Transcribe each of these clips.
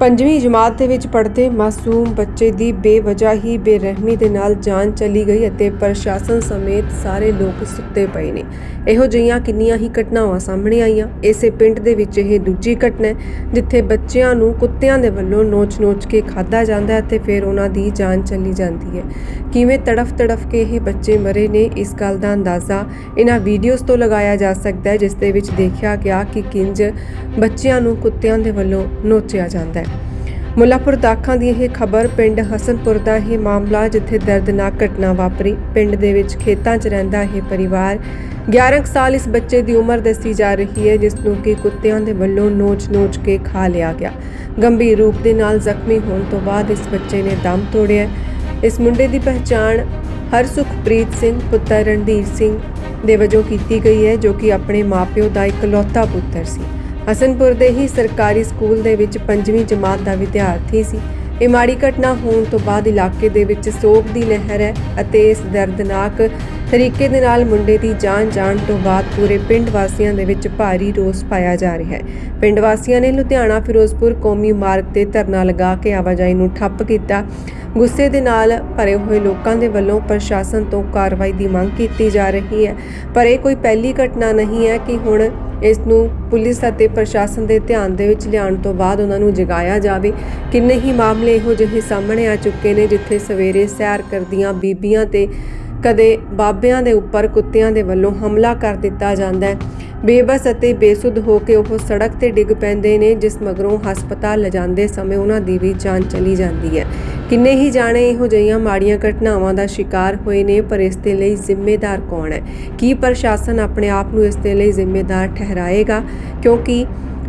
ਪੰਜਵੀਂ ਜਮਾਤ ਦੇ ਵਿੱਚ ਪੜ੍ਹਦੇ ਮਾਸੂਮ ਬੱਚੇ ਦੀ ਬੇਵਜ੍ਹਾ ਹੀ ਬੇਰਹਿਮੀ ਦੇ ਨਾਲ ਜਾਨ ਚਲੀ ਗਈ ਅਤੇ ਪ੍ਰਸ਼ਾਸਨ ਸਮੇਤ ਸਾਰੇ ਲੋਕ ਸੁੱਤੇ ਪਏ ਨੇ। ਇਹੋ ਜਿਹੀਆਂ ਕਿੰਨੀਆਂ ਹੀ ਘਟਨਾਵਾਂ ਸਾਹਮਣੇ ਆਈਆਂ। ਇਸੇ ਪਿੰਡ ਦੇ ਵਿੱਚ ਇਹ ਦੂਜੀ ਘਟਨਾ ਹੈ, ਜਿੱਥੇ ਬੱਚਿਆਂ ਨੂੰ ਕੁੱਤਿਆਂ ਦੇ ਵੱਲੋਂ ਨੋਚ-ਨੋਚ ਕੇ ਖਾਧਾ ਜਾਂਦਾ ਹੈ ਤੇ ਫਿਰ ਉਹਨਾਂ ਦੀ ਜਾਨ ਚਲੀ ਜਾਂਦੀ ਹੈ। ਕਿਵੇਂ ਤੜਫ-ਤੜਫ ਕੇ ਇਹ ਬੱਚੇ ਮਰੇ ਨੇ, ਇਸ ਗੱਲ ਦਾ ਅੰਦਾਜ਼ਾ ਇਹਨਾਂ ਵੀਡੀਓਜ਼ ਤੋਂ ਲਗਾਇਆ ਜਾ ਸਕਦਾ ਹੈ, ਜਿਸ ਦੇ ਵਿੱਚ ਦੇਖਿਆ ਗਿਆ ਕਿ ਕਿੰਜ ਬੱਚਿਆਂ ਨੂੰ ਕੁੱਤਿਆਂ ਦੇ ਵੱਲੋਂ ਨੋਚਿਆ ਜਾਂਦਾ ਹੈ। ਮੁੱਲਾਪੁਰ ਦਾਖਾਂ ਦੀ ਇਹ ਖਬਰ ਪਿੰਡ ਹਸਨਪੁਰ ਦਾ ਇਹ ਮਾਮਲਾ ਜਿੱਥੇ ਦਰਦਨਾਕ ਘਟਨਾ ਵਾਪਰੀ। ਪਿੰਡ ਦੇ ਵਿੱਚ ਖੇਤਾਂ 'ਚ ਰਹਿੰਦਾ ਇਹ ਪਰਿਵਾਰ 11 ਕੁ ਸਾਲ ਇਸ ਬੱਚੇ ਦੀ ਉਮਰ ਦੱਸੀ ਜਾ ਰਹੀ ਹੈ, ਜਿਸ ਨੂੰ ਕਿ ਕੁੱਤਿਆਂ ਦੇ ਵੱਲੋਂ ਨੋਚ-ਨੋਚ ਕੇ ਖਾ ਲਿਆ ਗਿਆ। ਗੰਭੀਰ ਰੂਪ ਦੇ ਨਾਲ ਜ਼ਖਮੀ ਹੋਣ ਤੋਂ ਬਾਅਦ ਇਸ ਬੱਚੇ ਨੇ ਦਮ ਤੋੜਿਆ। ਇਸ ਮੁੰਡੇ ਦੀ ਪਹਿਚਾਣ ਹਰਸੁਖਪ੍ਰੀਤ ਸਿੰਘ, ਪੁੱਤਰ ਰਣਧੀਰ ਸਿੰਘ ਦੇ ਵਜੋਂ ਕੀਤੀ ਗਈ ਹੈ, ਜੋ ਕਿ ਆਪਣੇ ਮਾਪਿਓ ਦਾ ਇਕਲੌਤਾ ਪੁੱਤਰ ਸੀ। ਹਸਨਪੁਰ ਦੇ ਹੀ ਸਰਕਾਰੀ ਸਕੂਲ ਦੇ ਵਿੱਚ ਪੰਜਵੀਂ ਜਮਾਤ ਦਾ ਵਿਦਿਆਰਥੀ ਸੀ। ਇਹ ਮਾੜੀ ਘਟਨਾ ਹੋਣ ਤੋਂ ਬਾਅਦ ਇਲਾਕੇ ਦੇ ਵਿੱਚ ਸੋਗ ਦੀ ਲਹਿਰ ਹੈ ਅਤੇ ਇਸ ਦਰਦਨਾਕ ਤਰੀਕੇ ਦੇ ਨਾਲ ਮੁੰਡੇ ਦੀ ਜਾਨ ਜਾਣ ਤੋਂ ਬਾਅਦ ਪੂਰੇ ਪਿੰਡ ਵਾਸੀਆਂ ਦੇ ਵਿੱਚ ਭਾਰੀ ਰੋਸ ਪਾਇਆ ਜਾ ਰਿਹਾ ਹੈ। ਪਿੰਡ ਵਾਸੀਆਂ ਨੇ ਲੁਧਿਆਣਾ, ਫਿਰੋਜ਼ਪੁਰ ਕੌਮੀ ਮਾਰਗ ਤੇ ਧਰਨਾ ਲਗਾ ਕੇ ਆਵਾਜਾਈ ਨੂੰ ਠੱਪ ਕੀਤਾ। ਗੁੱਸੇ ਦੇ ਨਾਲ ਭਰੇ ਹੋਏ ਲੋਕਾਂ ਦੇ ਵੱਲੋਂ ਪ੍ਰਸ਼ਾਸਨ ਤੋਂ ਕਾਰਵਾਈ ਦੀ ਮੰਗ ਕੀਤੀ ਜਾ ਰਹੀ ਹੈ। ਪਰ ਇਹ ਕੋਈ ਪਹਿਲੀ ਘਟਨਾ ਨਹੀਂ ਹੈ ਕਿ ਹੁਣ ਇਸ ਨੂੰ ਪੁਲਿਸ ਅਤੇ ਪ੍ਰਸ਼ਾਸਨ ਦੇ ਧਿਆਨ ਦੇ ਵਿੱਚ ਲਿਆਉਣ ਤੋਂ ਬਾਅਦ ਉਹਨਾਂ ਨੂੰ ਜਗਾਇਆ ਜਾਵੇ। ਕਿੰਨੇ ਹੀ ਮਾਮਲੇ ਇਹੋ ਜਿਹੇ ਸਾਹਮਣੇ ਆ ਚੁੱਕੇ ਨੇ, ਜਿੱਥੇ ਸਵੇਰੇ ਸੈਰ ਕਰਦੀਆਂ ਬੀਬੀਆਂ ਤੇ ਕਦੇ ਬਾਬਿਆਂ ਦੇ ਉੱਪਰ ਕੁੱਤਿਆਂ ਦੇ ਵੱਲੋਂ ਹਮਲਾ ਕਰ ਦਿੱਤਾ ਜਾਂਦਾ ਹੈ। ਬੇਬਸ ਅਤੇ ਬੇਸੁੱਧ ਹੋ ਕੇ ਉਹ ਸੜਕ ਤੇ ਡਿੱਗ ਪੈਂਦੇ ਨੇ, ਜਿਸ ਮਗਰੋਂ ਹਸਪਤਾਲ ਲਿਜਾਂਦੇ ਸਮੇਂ ਉਹਨਾਂ ਦੀ ਵੀ ਜਾਨ ਚਲੀ ਜਾਂਦੀ ਹੈ। ਕਿੰਨੇ ਹੀ ਜਾਣੇ ਇਹੋ ਜਿਹੀਆਂ ਮਾੜੀਆਂ ਘਟਨਾਵਾਂ ਦਾ ਸ਼ਿਕਾਰ ਹੋਏ ਨੇ, ਪਰ ਇਸ ਦੇ ਲਈ ਜ਼ਿੰਮੇਦਾਰ ਕੌਣ ਹੈ? ਕੀ ਪ੍ਰਸ਼ਾਸਨ ਆਪਣੇ ਆਪ ਨੂੰ ਇਸ ਦੇ ਲਈ ਜ਼ਿੰਮੇਦਾਰ ਠਹਿਰਾਏਗਾ? ਕਿਉਂਕਿ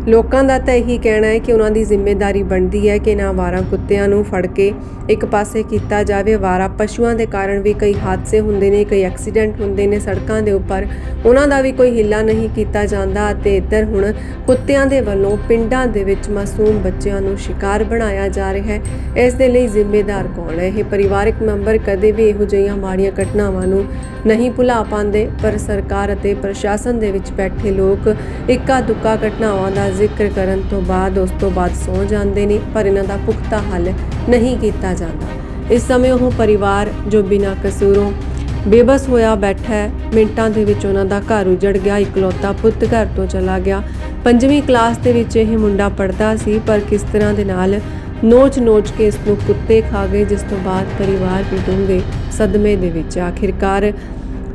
ਲੋਕਾਂ ਦਾ ਤਾਂ ਇਹੀ ਕਹਿਣਾ ਹੈ ਕਿ ਉਹਨਾਂ ਦੀ ਜ਼ਿੰਮੇਵਾਰੀ ਬਣਦੀ ਹੈ ਕਿ ਨਾ ਵਾਰਾਂ ਕੁੱਤਿਆਂ ਨੂੰ ਫੜ ਕੇ ਇੱਕ ਪਾਸੇ ਕੀਤਾ ਜਾਵੇ ਵਾਰਾ, ਪਸ਼ੂਆਂ ਦੇ ਕਾਰਨ ਵੀ ਕਈ ਹਾਦਸੇ ਹੁੰਦੇ ਨੇ, ਕਈ ਐਕਸੀਡੈਂਟ ਹੁੰਦੇ ਨੇ ਸੜਕਾਂ ਦੇ ਉੱਪਰ। ਉਹਨਾਂ ਦਾ ਵੀ ਕੋਈ ਹਿੱਲਾ ਨਹੀਂ ਕੀਤਾ ਜਾਂਦਾ ਅਤੇ ਇੱਧਰ ਹੁਣ ਕੁੱਤਿਆਂ ਦੇ ਵੱਲੋਂ ਪਿੰਡਾਂ ਦੇ ਵਿੱਚ ਮਾਸੂਮ ਬੱਚਿਆਂ ਨੂੰ ਸ਼ਿਕਾਰ ਬਣਾਇਆ ਜਾ ਰਿਹਾ ਹੈ। ਇਸ ਦੇ ਲਈ ਜ਼ਿੰਮੇਦਾਰ ਕੌਣ ਹੈ? ਇਹ ਪਰਿਵਾਰਕ ਮੈਂਬਰ ਕਦੇ ਵੀ ਇਹੋ ਜਿਹੀਆਂ ਮਾੜੀਆਂ ਘਟਨਾਵਾਂ ਨੂੰ ਨਹੀਂ ਭੁਲਾ ਪਾਉਂਦੇ, ਪਰ ਸਰਕਾਰ ਅਤੇ ਪ੍ਰਸ਼ਾਸਨ ਦੇ ਵਿੱਚ ਬੈਠੇ ਲੋਕ ਇੱਕਾ ਦੁੱਕਾ ਘਟਨਾਵਾਂ ਦਾ ਜ਼ਿਕਰ ਕਰਨ ਤੋਂ ਬਾਅਦ ਉਸ ਤੋਂ ਬਾਅਦ ਸੌ ਜਾਂਦੇ ਨੇ, ਪਰ ਇਹਨਾਂ ਦਾ ਪੁਖਤਾ ਹੱਲ ਨਹੀਂ ਕੀਤਾ ਜਾਂਦਾ। ਇਸ ਸਮੇਂ ਉਹ ਪਰਿਵਾਰ ਜੋ ਬਿਨਾਂ ਕਸੂਰੋਂ ਬੇਬਸ ਹੋਇਆ ਬੈਠਾ ਹੈ, ਮਿੰਟਾਂ ਦੇ ਵਿੱਚ ਉਹਨਾਂ ਦਾ ਘਰ ਉਜੜ ਗਿਆ, ਇਕਲੌਤਾ ਪੁੱਤ ਘਰ ਤੋਂ ਚਲਾ ਗਿਆ। ਪੰਜਵੀਂ ਕਲਾਸ ਦੇ ਵਿੱਚ ਇਹ ਮੁੰਡਾ ਪੜਦਾ ਸੀ, ਪਰ ਕਿਸ ਤਰ੍ਹਾਂ ਦੇ ਨਾਲ ਨੋਚ-ਨੋਚ ਕੇ ਇਸ ਨੂੰ ਕੁੱਤੇ ਖਾ ਗਏ, ਜਿਸ ਤੋਂ ਬਾਅਦ ਪਰਿਵਾਰ ਵੀ ਡੂੰਘੇ ਸਦਮੇ ਦੇ ਵਿੱਚ। ਆਖਿਰਕਾਰ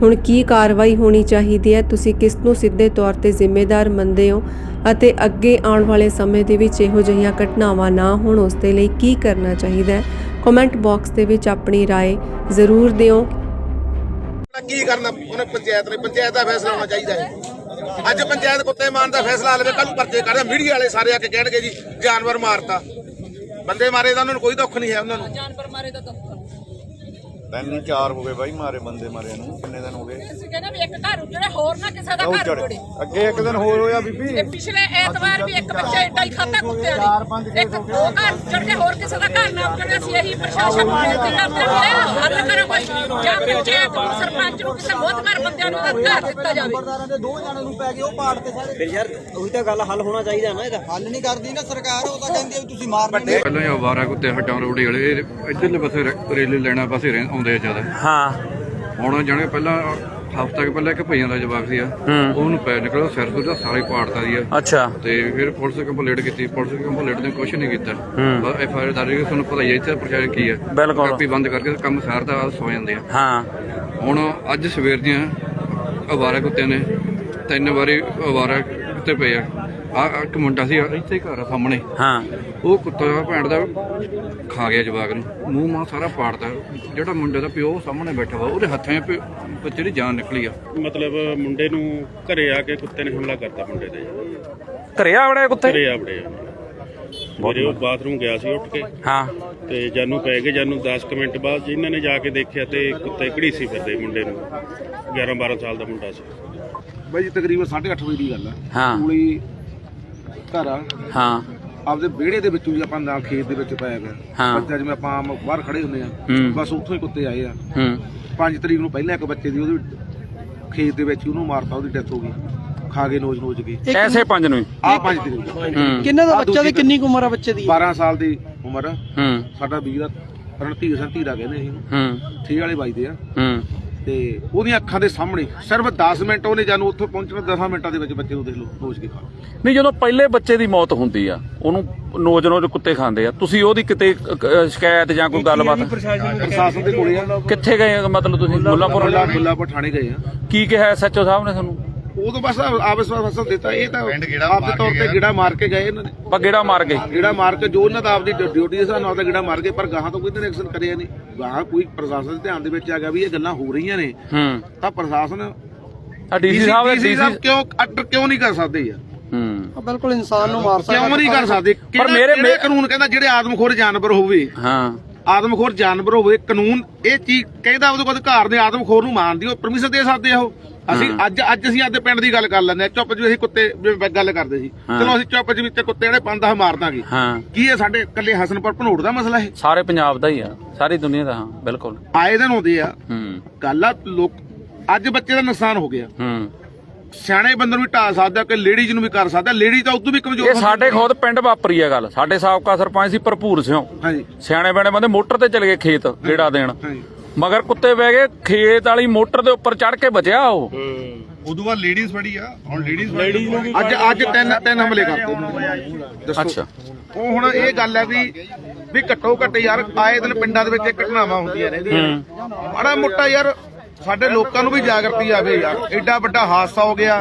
ਹੁਣ ਕੀ ਕਾਰਵਾਈ ਹੋਣੀ ਚਾਹੀਦੀ ਹੈ? ਤੁਸੀਂ ਕਿਸ ਨੂੰ ਸਿੱਧੇ ਤੌਰ ਤੇ ਜ਼ਿੰਮੇਦਾਰ ਮੰਨਦੇ ਹੋ? ਅਤੇ ਅੱਗੇ ਆਉਣ ਵਾਲੇ ਸਮੇਂ ਦੇ ਵਿੱਚ ਇਹੋ ਜਿਹੀਆਂ ਘਟਨਾਵਾਂ ਨਾ ਹੋਣ ਉਸ ਦੇ ਲਈ ਕੀ ਕਰਨਾ ਚਾਹੀਦਾ ਹੈ ਕਮੈਂਟ ਬਾਕਸ ਦੇ ਵਿੱਚ ਆਪਣੀ رائے ਜ਼ਰੂਰ ਦਿਓ ਕੀ ਕਰਨਾ ਉਹਨੇ ਪੰਚਾਇਤ ਨੇ ਪੰਚਾਇਤ ਦਾ ਫੈਸਲਾ ਹੋਣਾ ਚਾਹੀਦਾ ਹੈ ਅੱਜ ਪੰਚਾਇਤ ਕੁੱਤੇ ਮਾਰਨ ਦਾ ਫੈਸਲਾ ਲਵੇ ਕੱਲ ਨੂੰ ਪਰਚੇ ਕਰਦੇ ਮੀਡੀਆ ਵਾਲੇ ਸਾਰੇ ਆ ਕੇ ਕਹਿਣਗੇ ਜੀ ਜਾਨਵਰ ਮਾਰਤਾ ਬੰਦੇ ਮਾਰੇ ਤਾਂ ਉਹਨਾਂ ਨੂੰ ਕੋਈ ਦੁੱਖ ਨਹੀਂ ਹੈ ਉਹਨਾਂ ਨੂੰ ਜਾਨਵਰ ਮਾਰੇ ਦਾ ਦੁੱਖ ਤਿੰਨ ਚਾਰ ਹੋ ਗਏ ਬਾਈ ਮਾਰੇ ਬੰਦੇ ਮਾਰੇ ਨੂੰ। ਕਿੰਨੇ ਦਿਨ ਹੋ ਗਏ? ਤੁਸੀਂ ਕਹਿੰਦੇ ਵੀ ਇੱਕ ਘਰ ਉੱਜੜੇ ਹੋਰ ਨਾ ਕਿਸੇ ਦਾ ਘਰ ਉੱਜੜੇ। ਅੱਗੇ ਇੱਕ ਦਿਨ ਹੋਰ ਹੋਇਆ ਬੀਬੀ। ਤੇ ਪਿਛਲੇ ਐਤਵਾਰ ਵੀ ਇੱਕ ਬੱਚਾ ਏਡਾ ਹੀ ਖਾਤਾ ਕੁੱਤਿਆਂ ਨੇ। ਇੱਕ ਦੋ ਘਰ ਉੱਜੜ ਕੇ ਹੋਰ ਕਿਸੇ ਦਾ ਘਰ ਨਾ ਉੱਜੜੇ ਅਸੀਂ ਇਹੀ ਪ੍ਰਸ਼ਾਸਨ ਨੂੰ ਬੇਨਤੀ ਕਰਦੇ ਹੱਲ ਕਰੋ ਕੋਈ ਜਾਂ ਪੰਚਾਇਤ ਨੂੰ ਸਰਪੰਚ ਨੂੰ ਕਿਸੇ ਮੋਤਮਰ ਬੰਦਿਆਂ ਨੂੰ ਘਰ ਦਿੱਤਾ ਜਾਵੇ। ਸਰਦਾਰਾਂ ਦੇ ਦੋ ਜਣਾਂ ਨੂੰ ਪੈ ਗਏ ਉਹ ਪਾੜ ਤੇ ਸਾਰੇ। ਫਿਰ ਯਾਰ ਉਹੀ ਤਾਂ ਗੱਲ ਹੱਲ ਹੋਣਾ ਚਾਹੀਦਾ ਨਾ ਇਹਦਾ। ਹੱਲ ਨਹੀਂ ਕਰਦੀ ਨਾ ਸਰਕਾਰ ਉਹ ਤਾਂ ਕਹਿੰਦੀ ਤੁਸੀਂ ਮਾਰਨਾ ਨਹੀਂ ਪਹਿਲਾਂ ਹੀ ਆਵਾਰਾ ਕੁੱਤੇ ਹਟਾਂ ਰੋੜੀ ਵਾਲੇ ਇੱਧਰਲੇ ਪਾਸੇ ਰੇਲੇ ਲੈਣਾ ਪਾਸੇ ਰਹਿ- ਆਉਂਦੇ ਆ ਜ਼ਿਆਦਾ। ਹਾਂ। ਹੁਣ ਜਾਣੇ ਪਹਿਲਾਂ ਹਫ਼ਤਾ ਕੁ ਪਹਿਲਾਂ ਇੱਕ ਭਈਆਂ ਦਾ ਜਵਾਬ ਸੀ ਆ ਉਹਨੂੰ ਪੈ ਨਿਕਲਿਆ ਸਿਰ ਤੋਂ ਦਾ ਸਾਰੇ ਪਾੜਤਾ ਦੀ ਆ ਅੱਛਾ। ਤੇ ਫਿਰ ਪੁਲਿਸ ਕੰਪਲੀਟ ਕੀਤੀ ਪੁਲਿਸ ਕੰਪਲੀਟ ਨੇ ਕੁਝ ਨਹੀਂ ਕੀਤਾ। ਬਸ ਐਫ ਆਈ ਆਰ ਦਰਜ ਕਰਕੇ ਤੁਹਾਨੂੰ ਪਤਾ ਹੀ ਹੈ ਇੱਥੇ ਪ੍ਰਸ਼ਾਸਨ ਕੀ ਆ। ਬਿਲਕੁਲ। ਕਾਪੀ ਬੰਦ ਕਰਕੇ ਕੰਮ ਸਾਰਦਾ ਬਾਅਦ ਸੌ ਜਾਂਦੇ ਆ। ਹਾਂ। ਹੁਣ ਅੱਜ ਸਵੇਰ ਦੀਆਂ ਅਵਾਰਾ ਕੁੱਤਿਆਂ ਨੇ ਤਿੰਨ ਵਾਰੀ ਅਵਾਰਾ ਕੁੱਤੇ ਪਏ ਆ। ਆ ਇੱਕ ਮੁੰਡਾ ਸੀ ਇੱਥੇ ਘਰ ਆ ਸਾਹਮਣੇ। ਹਾਂ। ਉਹ ਕੁੱਤਾ ਭੈਣ ਦਾ ਖਾ ਗਿਆ ਜਵਾਕ ਨੂੰ। ਮੂੰਹ ਮਾਂ ਸਾਰਾ ਪਾੜਦਾ ਜਿਹੜਾ ਮੁੰਡੇ ਦਾ ਪਿਓ ਸਾਹਮਣੇ ਬੈਠਾ ਵਾ ਉਹਦੇ ਹੱਥਾਂ 'ਚ ਬੱਚੇ ਦੀ ਜਾਨ ਨਿਕਲੀ ਆ। ਮਤਲਬ ਮੁੰਡੇ ਨੂੰ ਘਰੇ ਆ ਕੇ ਕੁੱਤੇ ਨੇ ਹਮਲਾ ਕਰਤਾ ਮੁੰਡੇ ਤੇ। ਘਰੇ ਆਵੜੇ ਕੁੱਤੇ? ਘਰੇ ਆਵੜੇ ਮੇਰੇ ਉਹ ਬਾਥਰੂਮ ਗਿਆ ਸੀ ਉੱਠ ਕੇ। ਹਾਂ। ਤੇ ਜਾਨੂੰ ਪੈ ਗਏ ਜਾਨੂੰ 10 ਕੁ ਮਿੰਟ ਬਾਅਦ ਜਿਨ੍ਹਾਂ ਨੇ ਜਾ ਕੇ ਦੇਖਿਆ ਤੇ ਕੁੱਤੇ ਘੜੀਸੀ ਫਿਰਦੇ ਮੁੰਡੇ ਨੂੰ। 11 12 ਸਾਲ ਦਾ ਮੁੰਡਾ ਸੀ। ਬਾਈ ਜੀ ਤਕਰੀਬਨ 8:30 ਵਜੇ ਦੀ ਗੱਲ ਆ। ਹਾਂ। ਕੋਲੀ ਘਰ ਆ। ਹਾਂ। ਆਪਦੇ ਵਿਹੜੇ ਦੇ ਵਿੱਚੋਂ ਜੀ ਆਪਾਂ ਨਾਲ ਖੇਤ ਦੇ ਵਿੱਚ ਪਾਇਆ ਗਿਆ ਹਾਂ। ਬੱਚਾ ਜਿਵੇਂ ਆਪਾਂ ਆਮ ਬਾਹਰ ਖੜੇ ਹੁੰਦੇ ਆ ਹੂੰ। ਬਸ ਉੱਥੋਂ ਹੀ ਕੁੱਤੇ ਆਏ ਆ। ਹੂੰ। 5 ਤਰੀਕ ਨੂੰ ਪਹਿਲਾਂ ਇੱਕ ਬੱਚੇ ਦੀ ਉਹਦੀ ਖੇਤ ਦੇ ਵਿੱਚ ਹੀ ਉਹਨੂੰ ਮਾਰਤਾ ਉਹਦੀ ਡੈਥ ਹੋ ਗਈ। ਖਾ ਗਏ ਨੋਜ ਨੋਜ ਕੇ ਐਸੇ ਪੰਜ ਨੂੰ ਹੀ। ਆ ਪੰਜ ਤਰੀਕ ਨੂੰ। ਹੂੰ। ਕਿੰਨੇ ਦਾ ਆਹ ਬੱਚਾ ਤੇ ਦੂਜੀ ਕਿੰਨੀ ਕੁ ਉਮਰ ਆ ਬੱਚੇ ਦੀ? 12 ਸਾਲ ਦੀ ਉਮਰ। ਆ। ਹੂੰ। ਸਾਡਾ ਵੀਰ ਦਾ ਰਣਧੀਰ ਸਿੰਘ ਧੀਰਾ ਕਹਿੰਦੇ ਸੀ। ਹੂੰ। ਛੇ ਵਾਲੇ ਵੱਜਦੇ ਆ। ਹੂੰ। ਤੇ ਉਹਦੀਆਂ ਅੱਖਾਂ ਦੇ ਸਾਹਮਣੇ ਸਿਰਫ 10 ਮਿੰਟ ਉਹਨੇ ਜਾਨੂੰ ਉੱਥੇ ਪਹੁੰਚਣਾ 10 ਮਿੰਟਾਂ ਦੇ ਵਿੱਚ ਬੱਚੇ ਨੂੰ ਦੇਖ ਲਓ ਨੋਜ ਕੇ ਖਾ। ਨਹੀਂ ਜਦੋਂ ਪਹਿਲੇ ਬੱਚੇ ਦੀ ਮੌਤ ਹੁੰਦੀ ਆ ਉਹਨੂੰ ਨੋਜ ਨੋਜ ਕੁੱਤੇ ਖਾਂਦੇ ਆ। ਤੁਸੀਂ ਉਹਦੀ ਕਿਤੇ ਸ਼ਿਕਾਇਤ ਜਾਂ ਕੋਈ ਗੱਲਬਾਤ? ਪ੍ਰਸ਼ਾਸਨ ਦੇ ਕੋਲੇ ਆ। ਕਿੱਥੇ ਗਏ? ਮਤਲਬ ਤੁਸੀਂ ਮੁੱਲਾਪੁਰ ਮੁੱਲਾ ਮੁੱਲਾਪੁਰ ਥਾਣੇ ਗਏ ਆ। ਕੀ ਕਿਹਾ ਐਸਐਚਓ ਸਾਹਿਬ ਨੇ ਤੁਹਾਨੂੰ? ਉਹ ਤਾਂ ਬਸ ਆਪਸ ਵਿੱਚ ਫਸਲ ਦਿੱਤਾ। ਇਹ ਤਾਂ ਆਪਦੇ ਤੌਰ ਤੇ ਗਿੜਾ ਮਾਰ ਕੇ ਗਏ ਇਹਨਾਂ ਨੇ। ਬਗੇੜਾ ਮਾਰ ਗਏ ਗਿੜਾ ਮਾਰ ਕੇ ਜੋ ਇਹਨਾਂ ਦਾ ਆਪਦੀ ਡਿ- ਡਿਊਟੀ ਦੇ ਹਿਸਾਬ ਨਾਲ ਤਾਂ ਗਿੜਾ ਮਾਰ ਕੇ ਪਰ ਗਾਹਾਂ ਤੋਂ ਕੋਈ ਤਾਂ ਐਕਸ਼ਨ ਕਰਿਆ ਨਹੀਂ। ਗਾਹਾਂ ਕੋਈ ਪ੍ਰਸ਼ਾਸਨ ਦੇ ਧਿਆਨ ਦੇ ਵਿੱਚ ਆ ਗਿਆ ਵੀ ਇਹ ਗੱਲਾਂ ਹੋ ਰਹੀਆਂ ਨੇ। ਹੂੰ। ਤਾਂ ਪ੍ਰਸ਼ਾਸਨ ਆ ਡੀਸੀ ਸਾਹਿਬ DC ਡੀਸੀ ਸਾਹਿਬ ਕਿਉਂ ਅੱਡ ਕਿਉਂ ਨਹੀਂ ਕਰ ਸਕਦੇ ਯਾਰ? ਹੂੰ। ਬਿਲਕੁਲ ਇਨਸਾਨ ਨੂੰ ਮਾਰ ਕਿਉਂ ਨਹੀਂ ਕਰ ਸਕਦੇ? ਕਿਹੜਾ- ਮੇਰੇ- ਕਿਹੜਾ ਕਾਨੂੰਨ ਕਹਿੰਦਾ ਜਿਹੜੇ ਆਦਮਖੋਰ ਜਾਨਵਰ ਹੋਵੇ? ਹਾਂ। ਆਦਮਖੋਰ ਜਾਨਵਰ ਹੋਵੇ ਕਾਨੂੰਨ ਇਹ ਚੀਜ਼ ਕਹਿੰਦਾ ਉਹਦੇ ਕੋਲ ਅਧਿਕਾਰ ਨੇ ਆਦਮਖੋਰ ਨੂੰ ਮਾਰਨ ਦੀ ਉਹ ਪਰਮਿਸ਼ਨ ਦੇ ਸਕਦੇ ਆ ਉਹ। ਅਸੀਂ ਅੱਜ ਅੱਜ ਅਸੀਂ ਆਪਦੇ ਪਿੰਡ ਦੀ ਗੱਲ ਕਰ ਲੈਂਦੇ ਆ ਚੁੱਪ ਜੀ ਅਸੀਂ ਕੁੱਤੇ ਜਿਵੇਂ ਗੱਲ ਕਰਦੇ ਸੀ। ਚਲੋ ਅਸੀਂ ਚੁੱਪ ਜੀ ਵਿੱਚ ਕੁੱਤੇ ਜਿਹੜੇ ਪੰਜ ਦਸ ਮਾਰ ਦਾਂਗੇ। ਕੀ ਇਹ ਸਾਡੇ ਕੱਲੇ ਹਸਨਪੁਰ ਭਨੋੜ ਦਾ ਮਸਲਾ ਇਹ? ਸਾਰੇ ਪੰਜਾਬ ਦਾ ਹੀ ਆ। ਸਾਰੀ ਦੁਨੀਆ ਦਾ ਹਾਂ ਬਿਲਕੁਲ। ਆਏ ਦਿਨ ਹੁੰਦੇ ਆ। ਗੱਲ ਆ ਲੋਕ ਅੱਜ ਬੱਚੇ ਦਾ ਨੁਕਸਾਨ ਹੋ ਗਿਆ। ਹੂੰ। ਸਿਆਣੇ ਬੰਦੇ ਨੂੰ ਵੀ ਢਾ ਸਕਦਾ ਕਿ ਲੇਡੀਜ਼ ਨੂੰ ਵੀ ਕਰ ਸਕਦਾ। ਲੇਡੀ ਤਾਂ ਉਦੋਂ ਵੀ ਕਮਜ਼ੋਰ ਇਹ ਸਾਡੇ ਖੁਦ ਪਿੰਡ ਵਾਪਰੀ ਆ ਗੱਲ। ਸਾਡੇ ਸਾਬਕਾ ਸਰਪੰਚ ਸੀ ਭਰਪੂਰ ਸਿੰਘ ਹਾਂਜੀ। ਸਿਆਣੇ ਬਣੇ ਬੰਦੇ ਮੋਟਰ ਤੇ ਚਲੇ ਗਏ ਖੇਤ ਗੇੜਾ ਦੇਣ। ਮਗਰ ਕੁੱਤੇ ਬਹਿ ਗਏ ਖੇਤ ਵਾਲੀ ਮੋਟਰ ਦੇ ਉੱਪਰ ਚੜ ਕੇ ਬਚਿਆ ਉਹ। ਉਦੋਂ ਬਾਅਦ ਲੇਡੀਜ਼ ਫੜੀ ਆ ਹੁਣ ਲੇਡੀਜ਼ ਲੇਡੀਜ਼ ਨੂੰ ਅੱਜ ਅੱਜ ਤਿੰਨ ਤਿੰਨ ਹਮਲੇ ਕਰਤੇ ਦੱਸੋ। ਅੱਛਾ। ਉਹ ਹੁਣ ਇਹ ਗੱਲ ਹੈ ਵੀ ਵੀ ਘੱਟੋ ਘੱਟ ਯਾਰ ਆਏ ਦਿਨ ਪਿੰਡਾਂ ਦੇ ਵਿੱਚ ਇਹ ਘਟਨਾਵਾਂ ਹੁੰਦੀਆਂ ਰਹਿੰਦੀਆਂ ਬੜਾ ਮੋਟਾ ਯਾਰ ਸਾਡੇ ਲੋਕਾਂ ਨੂੰ ਵੀ ਜਾਗਰਤੀ ਆਵੇ ਯਾਰ ਐਡਾ ਵੱਡਾ ਹਾਦਸਾ ਹੋ ਗਿਆ।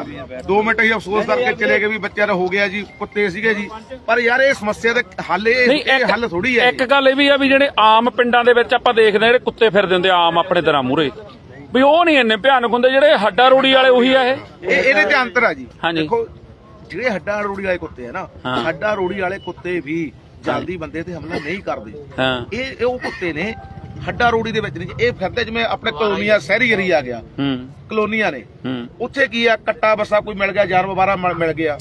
2 ਮਿੰਟ ਹੀ ਅਫਸੋਸ ਕਰਕੇ ਚਲੇ ਗਏ ਵੀ ਬੱਚਿਆਂ ਦਾ ਹੋ ਗਿਆ ਜੀ ਕੁੱਤੇ ਸੀਗੇ ਜੀ। ਪਰ ਯਾਰ ਇਹ ਸਮੱਸਿਆ ਦਾ ਹੱਲ ਇਹ ਹੱਲ ਥੋੜੀ ਹੈ। ਇੱਕ ਗੱਲ ਇਹ ਵੀ ਆ ਵੀ ਜਿਹੜੇ ਆਮ ਪਿੰਡਾਂ ਦੇ ਵਿੱਚ ਆਪਾਂ ਦੇਖਦੇ ਆ ਜਿਹੜੇ ਕੁੱਤੇ ਫਿਰਦੇ ਹੁੰਦੇ ਆਮ ਆਪਣੇ ਤਰ੍ਹਾਂ ਮੂਰੇ ਵੀ ਉਹ ਨਹੀਂ ਇੰਨੇ ਭਿਆਨਕ ਹੁੰਦੇ ਜਿਹੜੇ ਹੱਡਾ ਰੋੜੀ ਵਾਲੇ ਉਹੀ ਆ ਇਹ। ਇਹ ਇਹਦੇ ਚ ਅੰਤਰ ਆ ਜੀ। ਹਾਂਜੀ। ਦੇਖੋ ਜਿਹੜੇ ਹੱਡਾਂ ਰੋੜੀ ਵਾਲੇ ਕੁੱਤੇ ਆ ਨਾ। ਹੱਡਾਂ ਰੋੜੀ ਵਾਲੇ ਕੁੱਤੇ ਵੀ ਜਲਦੀ ਬੰਦੇ ਤੇ ਹਮਲਾ ਨਹੀਂ ਕਰਦੇ। ਇਹ ਉਹ ਕੁੱਤੇ ਨੇ ਹੱਡਾ ਰੋੜੀ ਦੇ ਵਿੱਚ ਨਹੀਂ ਇਹ ਫਿਰਦੇ ਜਿਵੇਂ ਆਪਣੇ ਕਲੋਨੀਆ ਸ਼ਹਿਰੀ ਏਰੀਆ ਆ ਗਿਆ। ਹੂੰ। ਕਲੋਨੀਆਂ ਨੇ। ਹੂੰ। ਉੱਥੇ ਕੀ ਆ? ਕੱਟਾ ਬੱਸਾ ਕੋਈ ਮਿਲ ਗਿਆ ਜਾਨਵਰ ਬਾਰਾ ਮਿਲ ਗਿਆ।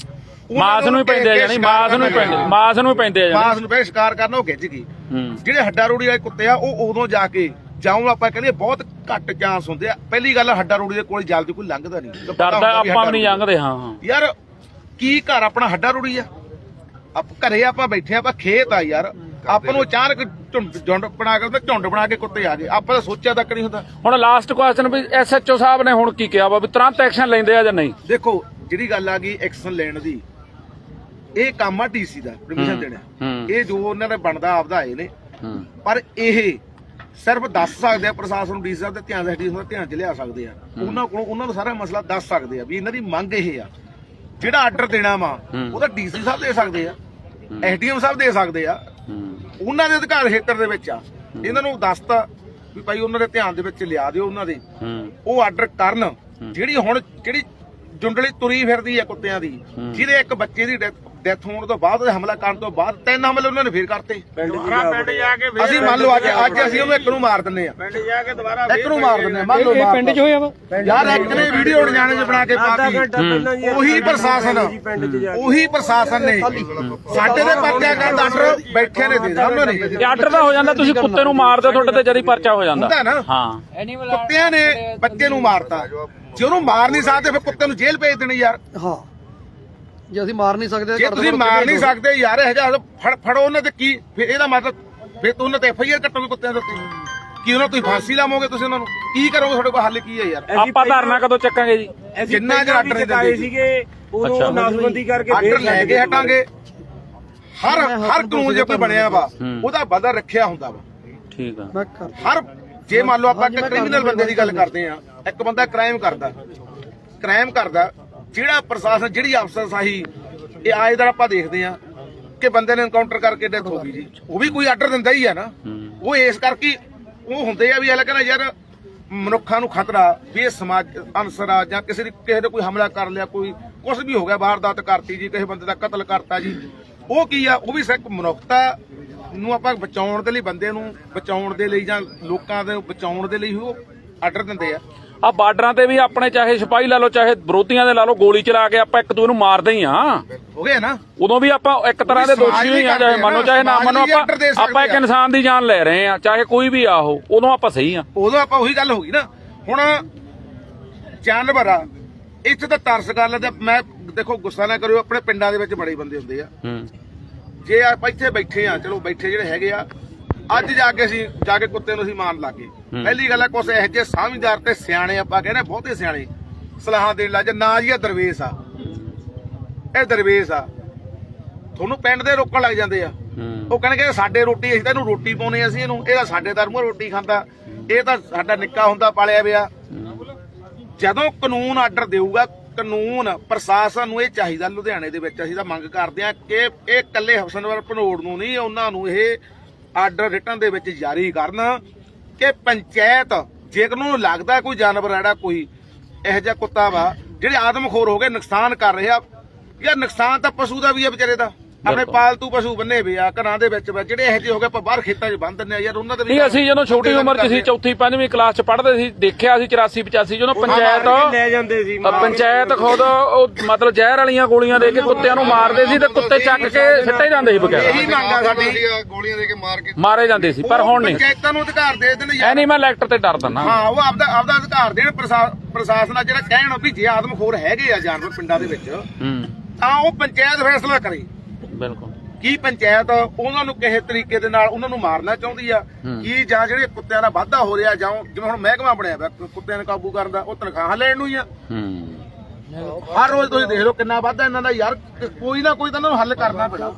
ਮਾਸ ਨੂੰ ਵੀ ਪੈਂਦੇ ਆ ਜਾਨੀ ਮਾਸ ਨੂੰ ਵੀ ਪੈਂਦੇ ਮਾਸ ਨੂੰ ਵੀ ਪੈਂਦੇ ਆ ਜਾਨੀ ਮਾਸ ਨੂੰ ਪੈ ਸ਼ਿਕਾਰ ਕਰਨਾ ਉਹ ਖਿੱਚ ਗਈ। ਹੂੰ। ਜਿਹੜੇ ਹੱਡਾ ਰੋੜੀ ਵਾਲੇ ਕੁੱਤੇ ਆ ਉਹ ਉਦੋਂ ਜਾ ਕੇ ਜਾਉਂ ਆਪਾਂ ਕਹਿੰਦੇ ਬਹੁਤ ਘੱਟ ਚਾਂਸ ਹੁੰਦੇ ਆ। ਪਹਿਲੀ ਗੱਲ ਹੱਡਾ ਰੋੜੀ ਦੇ ਕੋਲ ਜਲਦੀ ਕੋਈ ਲੰਘਦਾ ਨਹੀਂ। ਡਰਦਾ ਆਪਾਂ ਵੀ ਨਹੀਂ। ਜਾਂਦੇ ਹਾਂ ਹਾਂ। ਯਾਰ ਕੀ ਘਰ ਆਪਣਾ ਹੱਡਾ ਰੋੜੀ ਆ? ਆਪ ਘਰੇ ਆਪਾਂ ਬੈਠੇ ਆਪਾਂ ਖੇਤ ਆ ਯਾਰ। ਆਪਾਂ ਨੂੰ ਅਚਾਨਕ ਝੁੰਡ ਬਣਾ ਕੇ ਝੁੰਡ ਬਣਾ ਕੇ ਕੁੱਤੇ ਆ ਗਏ। ਆਪਾਂ ਤਾਂ ਸੋਚਿਆ ਤੱਕ ਨਹੀਂ ਹੁੰਦਾ। ਹੁਣ ਲਾਸਟ ਕੁਐਸਚਨ ਵੀ ਐਸਐਚਓ ਸਾਹਿਬ ਨੇ ਹੁਣ ਕੀ ਕਿਹਾ ਵਾ ਵੀ ਤੁਰੰਤ ਐਕਸ਼ਨ ਲੈਂਦੇ ਆ ਜਾਂ ਨਹੀਂ? ਦੇਖੋ ਜਿਹੜੀ ਗੱਲ ਆ ਗਈ ਐਕਸ਼ਨ ਲੈਣ ਦੀ ਇਹ ਕੰਮ ਆ ਡੀਸੀ ਦਾ ਪਰਮਿਸ਼ਨ ਦੇਣਾ। ਇਹ ਜੋ ਉਹਨਾਂ ਦਾ ਬਣਦਾ ਆਪਦਾ ਆਏ ਨੇ। ਪਰ ਇਹ ਸਿਰਫ ਦੱਸ ਸਕਦੇ ਆ ਪ੍ਰਸ਼ਾਸਨ ਨੂੰ ਡੀਸੀ ਸਾਹਿਬ ਦੇ ਧਿਆਨ ਦੇ ਦਾ ਧਿਆਨ ਚ ਲਿਆ ਸਕਦੇ ਆ। ਉਹਨਾਂ ਕੋਲ ਉਹਨਾਂ ਨੂੰ ਸਾਰਾ ਮਸਲਾ ਦੱਸ ਸਕਦੇ ਆ ਵੀ ਇਹਨਾਂ ਦੀ ਮੰਗ ਇਹ ਆ। ਜਿਹੜਾ ਆਰਡਰ ਦੇਣਾ ਵਾ। ਉਹਦਾ ਡੀਸੀ ਸਾਹਿਬ ਦੇ ਸਕਦੇ ਆ ਐਸਡੀਐਮ ਸਾਹਿਬ ਦੇ ਸਕਦੇ ਆ। ਉਹਨਾਂ ਦੇ ਅਧਿਕਾਰ ਖੇਤਰ ਦੇ ਵਿੱਚ ਆ। ਇਹਨਾਂ ਨੂੰ ਦੱਸਤਾ ਵੀ ਭਾਈ ਉਹਨਾਂ ਦੇ ਧਿਆਨ ਦੇ ਵਿੱਚ ਲਿਆ ਦਿਓ ਉਹਨਾਂ ਦੇ। ਉਹ ਆਰਡਰ ਕਰਨ। ਜਿਹੜੀ ਹੁਣ ਜਿਹੜੀ ਜੁੰਡਲੀ ਤੁਰੀ ਫਿਰਦੀ ਹੈ ਕੁੱਤਿਆਂ ਦੀ ਜਿਹਦੇ ਇੱਕ ਬੱਚੇ ਦੀ ਡੈਥ ਹੋਣ ਤੋਂ ਬਾਅਦ ਉਹਦੇ ਹਮਲਾ ਕਰਨ ਤੋਂ ਬਾਅਦ ਤਿੰਨ ਹਮਲੇ ਉਹਨਾਂ ਨੇ ਫੇਰ ਕਰਤੇ। ਪਿੰਡ ਜਾ ਕੇ ਅਸੀਂ ਮੰਨ ਲਓ ਅੱਜ ਅੱਜ ਅਸੀਂ ਉਹਨੂੰ ਇੱਕ ਨੂੰ ਮਾਰ ਦਿੰਨੇ ਆ ਪਿੰਡ ਜਾ ਕੇ ਦੁਬਾਰਾ ਇੱਕ ਨੂੰ ਮਾਰ ਦਿੰਨੇ ਆ ਮੰਨ ਲਓ ਪਿੰਡ 'ਚ ਹੋਇਆ ਵਾ? ਯਾਰ ਇੱਕ ਨੇ ਵੀਡੀਓ ਜਾਣੇ 'ਚ ਬਣਾ ਕੇ ਪਾਤੀ। ਉਹੀ ਪ੍ਰਸ਼ਾਸਨ। ਉਹੀ ਪ੍ਰਸ਼ਾਸਨ ਨੇ। ਸਾਡੇ ਦੇ ਪਰਚਾ ਕਰਨ ਦਾ ਆਰਡਰ ਬੈਠੇ ਨੇ ਦੇ ਉਹਨਾਂ ਨੇ ਇਹ ਆਰਡਰ ਦਾ ਹੋ ਜਾਂਦਾ ਤੁਸੀਂ ਕੁੱਤੇ ਨੂੰ ਮਾਰਦੇ ਤੁਹਾਡੇ ਤੇ ਜਦੀ ਪਰਚਾ ਹੋ ਜਾਂਦਾ। ਹਾਂ। ਕੁੱਤਿਆਂ ਨੇ ਬੱਚੇ ਨੂੰ ਮਾਰਤਾ। ਜੇ ਉਹਨੂੰ ਮਾਰ ਨਹੀਂ ਸਕਦੇ ਫਿਰ ਕੁੱਤੇ ਨੂੰ ਜੇਲ੍ਹ ਭੇਜ ਦੇਣੀ ਯਾਰ। ਹਾਂ। ਜੇ ਅਸੀਂ ਮਾਰ ਨਹੀਂ ਸਕਦੇ ਜੇ ਤੁਸੀਂ ਮਾਰ ਨਹੀਂ ਸਕਦੇ ਯਾਰ ਇਹ ਜਿਹਾ ਫੜ ਫੜੋ ਉਹਨਾਂ ਤੇ ਕੀ? ਫਿਰ ਇਹਦਾ ਮਤਲਬ ਫਿਰ ਤੂੰ ਉਹਨਾਂ ਤੇ ਐਫਆਈਆਰ ਕੱਟੋਗੇ ਕੁੱਤਿਆਂ ਦੇ ਉੱਤੇ। ਕੀ ਉਹਨਾਂ ਨੂੰ ਤੁਸੀਂ ਫਾਂਸੀ ਲਾਵੋਗੇ ਤੁਸੀਂ ਉਹਨਾਂ ਨੂੰ? ਕੀ ਕਰੋਗੇ ਤੁਹਾਡੇ ਕੋਲ? ਹੱਲ ਕੀ ਹੈ ਯਾਰ? ਆਪਾਂ ਧਰਨਾ ਕਦੋਂ ਚੱਕਾਂਗੇ ਜੀ? ਜਿੰਨਾ ਚਿਰ ਆਰਡਰ ਦਿੰਦੇ ਸੀਗੇ। ਉਦੋਂ ਨਾਸਬੰਦੀ ਕਰਕੇ ਆਰਡਰ ਲੈ ਕੇ ਹਟਾਂਗੇ। ਹਰ ਹਰ ਕਾਨੂੰਨ ਜੇ ਕੋਈ ਬਣਿਆ ਵਾ ਉਹਦਾ ਬਦਲ ਰੱਖਿਆ ਹੁੰਦਾ ਵਾ। ਠੀਕ ਆ। ਮੈਂ ਕਰ ਹਰ ਜੇ ਮੰਨ ਲਓ ਆਪਾਂ ਇੱਕ ਕ੍ਰਿਮੀਨਲ ਬੰਦੇ ਦੀ ਗੱਲ ਕਰਦੇ ਆ ਇੱਕ ਬੰਦਾ ਕ੍ਰਾਈਮ ਕਰਦਾ। ਕ੍ਰਾਈਮ ਕਰਦਾ ਜਿਹੜਾ ਪ੍ਰਸ਼ਾਸਨ ਜਿਹੜੀ ਅਫਸਰ ਸਾਹੀ ਇਹ ਆਏ ਦਿਨ ਆਪਾਂ ਦੇਖਦੇ ਆ ਕਿ ਬੰਦੇ ਨੇ ਐਨਕਾਊਂਟਰ ਕਰਕੇ ਡੈਥ ਹੋ ਗਈ ਜੀ। ਉਹ ਵੀ ਕੋਈ ਆਰਡਰ ਦਿੰਦਾ ਹੀ ਆ ਨਾ। ਉਹ ਇਸ ਕਰਕੇ ਉਹ ਹੁੰਦੇ ਆ ਵੀ ਇਹ ਕਹਿੰਦਾ ਯਾਰ ਮਨੁੱਖਾਂ ਨੂੰ ਖਤਰਾ ਵੀ ਇਹ ਸਮਾਜ ਅਨਸਰ ਆ ਜਾਂ ਕਿਸੇ ਦੀ ਕਿਸੇ ਦੇ ਕੋਈ ਹਮਲਾ ਕਰ ਲਿਆ ਕੋਈ ਕੁਝ ਵੀ ਹੋ ਗਿਆ ਵਾਰਦਾਤ ਕਰਤੀ ਜੀ ਕਿਸੇ ਬੰਦੇ ਦਾ ਕਤਲ ਕਰਤਾ ਜੀ। ਉਹ ਕੀ ਆ? ਉਹ ਵੀ ਸਿਰਫ ਮਨੁੱਖਤਾ ਨੂੰ ਆਪਾਂ ਬਚਾਉਣ ਦੇ ਲਈ ਬੰਦੇ ਨੂੰ ਬਚਾਉਣ ਦੇ ਲਈ ਜਾਂ ਲੋਕਾਂ ਦੇ ਬਚਾਉਣ ਦੇ ਲਈ ਉਹ ਆਰਡਰ ਦਿੰਦੇ ਆ। ਆ ਬਾਰਡਰਾਂ ਤੇ ਵੀ ਆਪਣੇ ਚਾਹੇ ਸਿਪਾਹੀ ਲਾ ਲਓ ਚਾਹੇ ਵਿਰੋਧੀਆਂ ਦੇ ਲਾ ਲਓ ਗੋਲੀ ਚਲਾ ਕੇ ਆਪਾਂ ਇੱਕ ਦੂਜੇ ਨੂੰ ਮਾਰਦੇ ਹੀ ਆ ਹੋ ਗਿਆ ਨਾ? ਉਦੋਂ ਵੀ ਆਪਾਂ ਇੱਕ ਤਰ੍ਹਾਂ ਦੇ ਦੋਸ਼ੀ ਹੀ ਆ ਚਾਹੇ ਮੰਨੋ ਚਾਹੇ ਨਾ ਮੰਨੋ ਆਪਾਂ ਆਪਾਂ ਇੱਕ। ਇਨਸਾਨ ਦੀ ਜਾਨ ਲੈ ਰਹੇ ਆ ਚਾਹੇ ਕੋਈ ਵੀ ਆ ਉਹ ਉਦੋਂ ਆਪਾਂ ਸਹੀ ਆ ਉਦੋਂ ਆਪਾਂ ਉਹੀ ਗੱਲ ਹੋ ਗਈ ਨਾ। ਹੁਣ ਜਾਨਵਰ ਇੱਥੇ ਤਾਂ ਤਰਸ ਗੱਲ ਤੇ ਮੈਂ ਦੇਖੋ ਗੁੱਸਾ ਨਾ ਕਰਿਓ ਆਪਣੇ ਪਿੰਡਾਂ ਦੇ ਵਿੱਚ ਬੜੇ ਬੰਦੇ ਹੁੰਦੇ ਆ। ਹੂੰ। ਜੇ ਆਪਾਂ ਇੱਥੇ ਬੈਠੇ ਆ ਚਲੋ ਬੈਠੇ ਜਿਹੜੇ ਹੈਗੇ ਆ ਅੱਜ ਜਾ ਕੇ ਅਸੀਂ ਜਾ ਕੇ ਕੁੱਤੇ ਨੂੰ ਅਸੀਂ ਮਾਰਨ ਲੱਗੇ ਪਹਿਲੀ ਗੱਲ ਹੈ ਕੁਛ ਇਹੋ ਜਿਹੇ ਸਮਝਦਾਰ ਤੇ ਸਿਆਣੇ ਆਪਾਂ ਕਹਿੰਦੇ ਬਹੁਤੇ ਸਿਆਣੇ ਸਲਾਹਾਂ ਦੇਣ ਲੱਗ ਜਾਂ ਨਾ ਜੀ ਇਹ ਦਰਵੇਸ਼ ਆ। ਇਹ ਦਰਵੇਸ਼ ਆ। ਤੁਹਾਨੂੰ ਪਿੰਡ ਦੇ ਰੋਕਣ ਲੱਗ ਜਾਂਦੇ ਆ। ਉਹ ਕਹਿੰਦੇ ਸਾਡੇ ਰੋਟੀ ਅਸੀਂ ਤਾਂ ਇਹਨੂੰ ਰੋਟੀ ਪਾਉਨੇ ਅਸੀਂ ਇਹਨੂੰ ਇਹਦਾ ਸਾਡੇ ਦਰ ਮੂੰਹ ਰੋਟੀ ਖਾਂਦਾ। ਇਹ ਤਾਂ ਸਾਡਾ ਨਿੱਕਾ ਹੁੰਦਾ ਪਾਲਿਆ ਪਿਆ। ਜਦੋਂ ਕਾਨੂੰਨ ਆਰਡਰ ਦੇਊਗਾ ਕਾਨੂੰਨ ਪ੍ਰਸ਼ਾਸਨ ਨੂੰ ਇਹ ਚਾਹੀਦਾ ਲੁਧਿਆਣੇ ਦੇ ਵਿੱਚ ਅਸੀਂ ਤਾਂ ਮੰਗ ਕਰਦੇ ਆ ਕਿ ਇਹ ਇਕੱਲੇ ਹਸਨਵਰ ਭਨੋੜ ਨੂੰ ਨਹੀਂ ਉਹਨਾਂ ਨੂੰ ਇਹ ਆਰਡਰ ਰਿਟਨ ਦੇ ਵਿੱਚ ਜਾਰੀ ਕਰਨ ਕਿ ਪੰਚਾਇਤ, ਜੇਕਰ ਉਹਨੂੰ ਲੱਗਦਾ ਕੋਈ ਜਾਨਵਰ ਜਿਹੜਾ ਕੋਈ ਇਹੋ ਜਿਹਾ ਕੁੱਤਾ ਵਾ, ਜਿਹੜੇ ਆਦਮਖੋਰ ਹੋ ਗਏ ਨੁਕਸਾਨ ਕਰ ਰਿਹਾ ਯਾਰ ਨੁਕਸਾਨ ਤਾਂ ਪਸ਼ੂ ਦਾ ਵੀ ਹੈ ਵਿਚਾਰੇ ਦਾ। ਆਪਣੇ। ਪਾਲਤੂ ਪਸ਼ੂ ਬੰਨੇ ਵੇ ਆ ਘਰਾਂ ਦੇ ਵਿੱਚ ਵਾ, ਜਿਹੜੇ ਇਹੋ ਜਿਹੇ ਹੋ ਗਏ ਆਪਾਂ ਬਾਹਰ ਖੇਤਾਂ 'ਚ ਬੰਨ ਦਿੰਦੇ ਆ ਯਾਰ ਉਹਨਾਂ ਦੇ ਵੀ ਨਹੀਂ ਅਸੀਂ ਜਦੋਂ ਛੋਟੀ ਉਮਰ 'ਚ ਸੀ ਚੌਥੀ ਪੰਜਵੀਂ ਕਲਾਸ 'ਚ ਪੜ੍ਹਦੇ ਸੀ ਦੇਖਿਆ ਸੀ 84 85 ਜਦੋਂ ਪੰਚਾਇਤ ਲੈ ਜਾਂਦੇ ਸੀ ਅ, ਪੰਚਾਇਤ ਖੁਦ ਉਹ ਮਤਲਬ ਜ਼ਹਿਰ ਵਾਲੀਆਂ ਗੋਲੀਆਂ ਦੇ ਕੇ ਕੁੱਤਿਆਂ ਨੂੰ ਮਾਰਦੇ ਸੀ ਤੇ ਕੁੱਤੇ ਚੱਕ ਕੇ ਸਿੱਟੇ ਜਾਂਦੇ ਸੀ ਬਗੈਰ। ਇਹੀ ਮੰਗ ਆ ਸਾਡੀ। ਗੋਲੀਆਂ ਦੇ ਕੇ ਮਾਰ ਕੇ ਮਾਰੇ ਜਾਂਦੇ ਸੀ ਪਰ ਹੁਣ ਨਹੀਂ। ਪੰਚਾਇਤਾਂ ਨੂੰ ਅਧਿਕਾਰ ਦੇ ਦੇਣ ਯਾਰ। ਐਨੀਮਲ ਐਕਟ ਤੇ ਡਰ ਦਿੰਦਾ। ਹਾਂ ਉਹ ਆਪਦਾ ਆਪਦਾ ਅਧਿਕਾਰ ਦੇਣ ਪ੍ਰਸ਼ਾ- ਪ੍ਰਸ਼ਾਸਨ ਆ ਜਿਹੜਾ ਕਹਿਣ ਵੀ ਜੇ ਆਦਮਖੋਰ ਹੈਗੇ ਆ ਜਾਨਵਰ ਪਿੰਡਾਂ ਦੇ ਵਿੱਚ ਹੂੰ। ਤਾਂ ਉਹ ਪੰਚਾਇਤ ਫੈਸਲਾ ਕਰੇ। ਬਿਲਕੁਲ। ਕੀ ਪੰਚਾਇਤ ਉਹਨਾਂ ਨੂੰ ਕਿਸੇ ਤਰੀਕੇ ਦੇ ਨਾਲ ਉਹਨਾਂ ਨੂੰ ਮਾਰਨਾ ਚਾਹੁੰਦੀ ਆ? ਕੀ ਜਾਂ ਜਿਹੜੇ ਕੁੱਤਿਆਂ ਦਾ ਵਾਧਾ ਹੋ ਰਿਹਾ ਜਾਂ ਜਿਵੇਂ ਹੁਣ ਮਹਿਕਮਾ ਬਣਿਆ ਕੁ- ਕੁੱਤਿਆਂ ਨੂੰ ਕਾਬੂ ਕਰਨ ਦਾ ਉਹ ਤਨਖਾਹ ਲੈਣ ਨੂੰ ਹੀ ਆ। ਹਰ ਰੋਜ਼ ਤੁਸੀਂ ਦੇਖ ਲਓ ਕਿੰਨਾ ਵਾਧਾ ਇਹਨਾਂ ਦਾ ਯਾਰ ਕੋਈ ਨਾ ਕੋਈ ਤਾਂ ਇਹਨਾਂ ਨੂੰ ਹੱਲ ਕਰਨਾ ਪੈਣਾ।